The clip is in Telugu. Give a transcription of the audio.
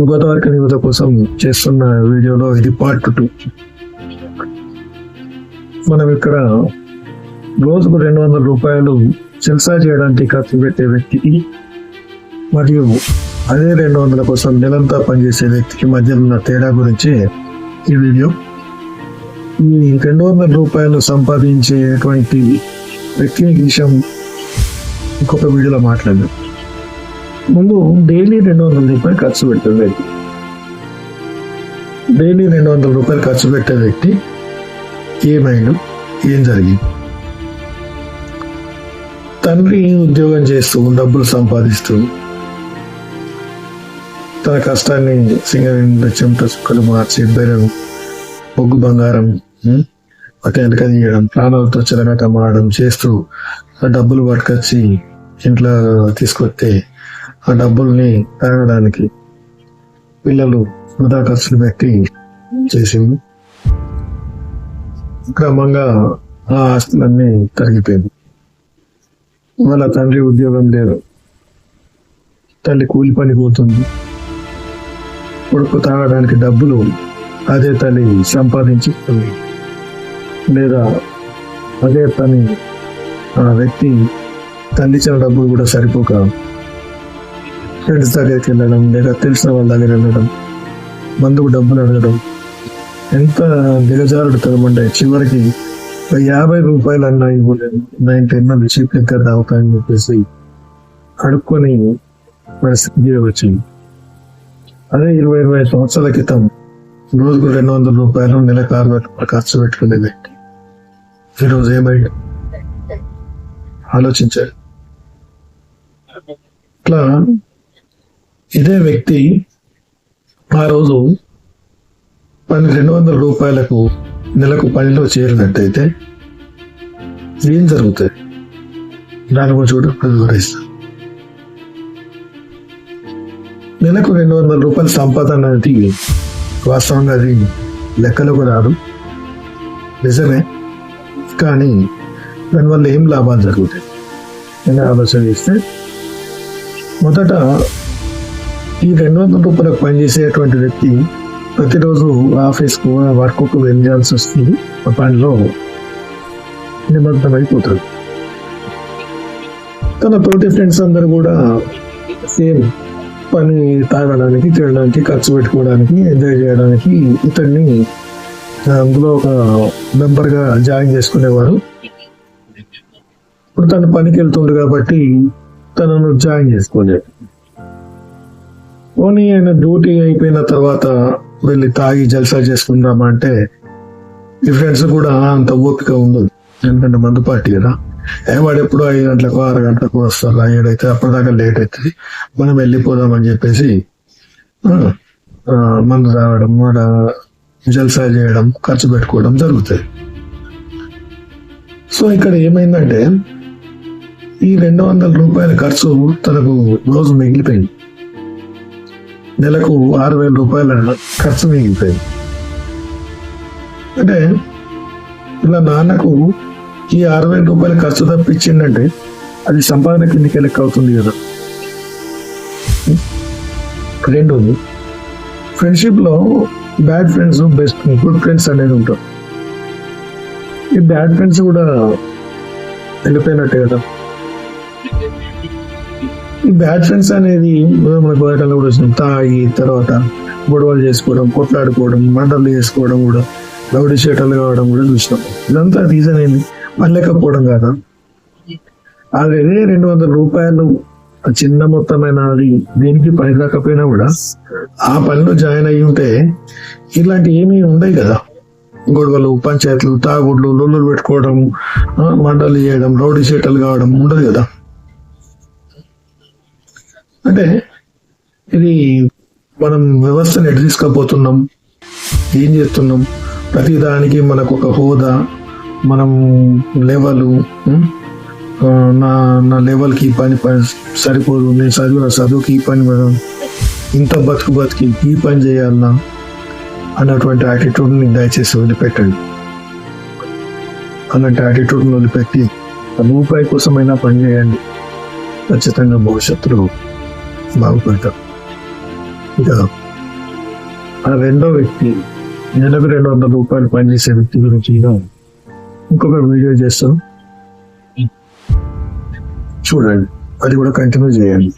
గోదావరి యువత కోసం చేస్తున్న వీడియోలో ఇది పార్ట్ టూ మనం ఇక్కడ రోజుకు రెండు వందల రూపాయలు సెల్సా చేయడానికి ఖర్చు పెట్టే వ్యక్తికి మరియు అదే రెండు వందల కోసం నెలంతా పనిచేసే వ్యక్తికి మధ్య ఉన్న తేడా గురించి ఈ వీడియో. ఈ రెండు వందల రూపాయలు సంపాదించేటువంటి వ్యక్తి విషయం ఇంకొక వీడియోలో మాట్లాడదాం. ముందు డైలీ రెండు వందల రూపాయలు ఖర్చు పెట్టే వ్యక్తి. డైలీ రెండు వందల రూపాయలు ఖర్చు పెట్టే వ్యక్తి ఏమైనా ఏం జరిగింది? తండ్రి ఉద్యోగం చేస్తూ డబ్బులు సంపాదిస్తూ తన కష్టాన్ని సింగరింద చెమట చుక్కలు మార్చి బెరం బొగ్గు బంగారం ఉం, ఒక వెనక తీయడం ప్రాణాలతో చెలగట మారడం చేస్తూ డబ్బులు పట్టుకొచ్చి ఇంట్లో తీసుకొస్తే ఆ డబ్బుల్ని తాగడానికి పిల్లలు వృధా ఖర్చులు పెట్టి చేసింది. క్రమంగా ఆ ఆస్తులన్నీ తరిగిపోయింది. వాళ్ళ తండ్రి ఉద్యోగం లేదు. తల్లి కూలి పని పోతుంది. కొడుకు తాగడానికి డబ్బులు అదే తల్లి సంపాదించి లేదా అదే పని ఆ వ్యక్తి తల్లిచ్చిన డబ్బులు కూడా సరిపోక ఫ్రెండ్స్ దగ్గరికి వెళ్ళడం లేదా తెలిసిన వాళ్ళ దగ్గర వెళ్ళడం మందుకు డబ్బులు అడగడం ఎంత దిగజారుడుతుందంటే చివరికి ఒక యాభై రూపాయలు అన్నా ఇవ్వలేదు. నైన్ టెన్ మంది చీప్ లెక్కర్ తాగుతాయని చెప్పేసి అడుక్కొని పరిస్థితి వచ్చింది. అదే ఇరవై ఇరవై సంవత్సరాల క్రితం రోజుకు రెండు వందల రూపాయలు నెలకు ఆరు వేల రూపాయలు ఖర్చు పెట్టుకునే వ్యక్తి ఈరోజు ఏమైంది? ఆలోచించారు ఇట్లా ఇదే వ్యక్తి ఆ రోజు పని రెండు వందల రూపాయలకు నెలకు పనిలో చేరినట్టయితే ఏం జరుగుతుంది దాని గురించి కూడా ఇప్పుడు వివరిస్తాను నెలకు రెండు వందల రూపాయల సంపాదన అనేది వాస్తవంగా అది లెక్కలకు రాదు. నిజమే. కానీ దానివల్ల ఏం లాభాలు జరుగుతాయి? అని ఆలోచన చేస్తే మొదట ఈ రెండు వందల రూపాయలకు పనిచేసేటువంటి వ్యక్తి ప్రతిరోజు ఆఫీస్కు వర్క్కు వెళ్ళాల్సి వస్తుంది ఆ పనిలో నిమగ్నం తన తోటి ఫ్రెండ్స్ అందరు కూడా సేమ్ పని తాగడానికి తినడానికి ఖర్చు పెట్టుకోవడానికి ఎంజాయ్ చేయడానికి ఇతన్ని అందులో ఒక మెంబర్గా జాయిన్ చేసుకునేవారు. ఇప్పుడు తను పనికి వెళ్తుండు కాబట్టి తనను జాయిన్ చేసుకోలేదు. పోనీ ఆయన డ్యూటీ అయిపోయిన తర్వాత వెళ్ళి తాగి జల్సా చేసుకుందామా అంటే ఈ ఫ్రెండ్స్ కూడా అంత ఓపిక ఉండదు. ఎందుకంటే మందు పార్టీ కదా. ఏ వాడు ఐదు గంటలకు ఆరు గంటలకు వస్తారు ఏడైతే అప్పటిదాకా లేట్ అవుతుంది. మనం వెళ్ళిపోదామని చెప్పేసి మందు తాగడం వాడ జల్సా చేయడం ఖర్చు పెట్టుకోవడం జరుగుతుంది. సో ఇక్కడ ఏమైందంటే ఈ రెండు వందల రూపాయల ఖర్చు తనకు రోజు మిగిలిపోయింది. నెలకు ఆరు వేల రూపాయల ఖర్చు మిగిలిపోయింది. అంటే ఇలా నాన్నకు ఈ ఆరు వేల రూపాయల ఖర్చు తప్పించిందంటే అది సంపాదన కిందకి లెక్క అవుతుంది కదా. రెండోది ఫ్రెండ్షిప్లో bad friends best good friends అనేది ఉంటారు. ఈ బ్యాడ్ ఫ్రెండ్స్ కూడా వెళ్ళిపోయినట్టే కదా. ఈ బ్యాడ్ ఫ్రెండ్స్ అనేది మన బయటలో కూడా వచ్చినాం తాగి తర్వాత గొడవలు చేసుకోవడం కొట్లాడుకోవడం మంటలు చేసుకోవడం కూడా రౌడీ షేటలు కావడం కూడా చూసినాం. ఇదంతా రీజన్ ఏంది? పనిలేకపోవడం కాదా? అదే రెండు వందల రూపాయలు ఆ చిన్న మొత్తమైన అది దేనికి పని రాకపోయినా కూడా ఆ పనిలో జాయిన్ అయి ఉంటే ఇలాంటి ఏమీ ఉండవు కదా. గొడవలు పంచాయతీలు తాగుడ్లు లొల్లులు పెట్టుకోవడం మంటలు చేయడం రౌడీ షేటలు కావడం ఉండదు కదా. అంటే ఇది మనం వ్యవస్థను ఎటు తీసుకుపోతున్నాం ఏం చేస్తున్నాం? ప్రతి దానికి మనకు ఒక హోదా మనం లెవెల్ నా నా లెవెల్కి ఈ పని పని సరిపోదు నేను చదివిన చదువుకి ఈ పని ఇంత బతుకు బతికి ఈ పని చేయాలన్నా అన్నటువంటి యాటిట్యూడ్ని దయచేసి వదిలిపెట్టండి. అలాంటి యాటిట్యూడ్ని వదిలిపెట్టి రూపాయి కోసమైనా పని చేయండి. ఖచ్చితంగా భవిష్యత్తులో బాగుపడతారు ఇక ఆ రెండో వ్యక్తి నెలకు రెండు వందల రూపాయలు పనిచేసే వ్యక్తి గురించి ఇంకొక వీడియో చేస్తాం. చూడండి. అది కూడా కంటిన్యూ చేయండి.